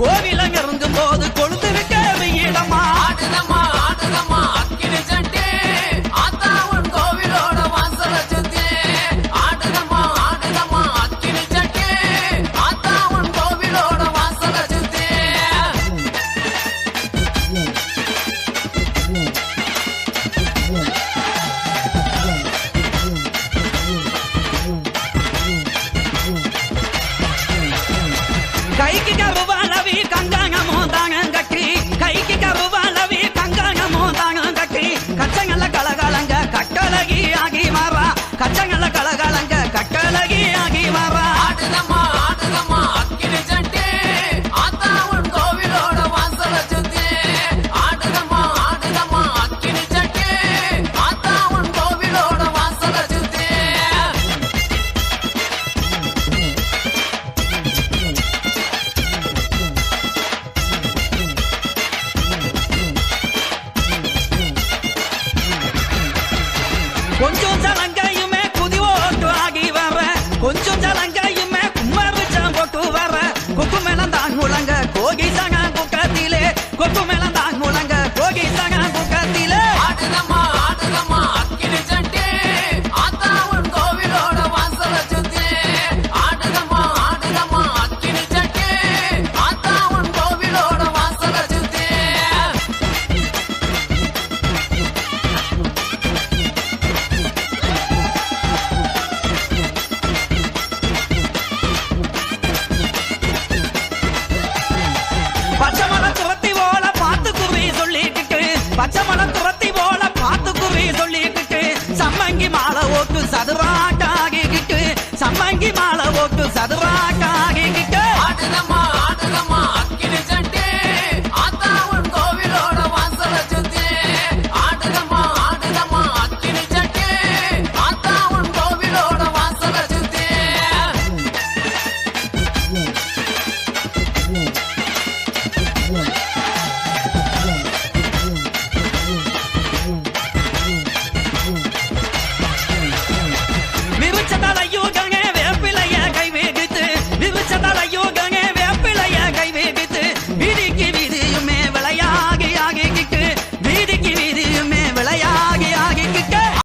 கோவிலம் இறங்கும் போது பச்சை மலம் துரத்தி போல பாத்துக்குவி சொல்லிக்கிட்டு சம்மங்கி மாலை ஓட்டு சதுராட்டாகிக்கிட்டு சம்மங்கி மாலை ஓட்டு சதுரா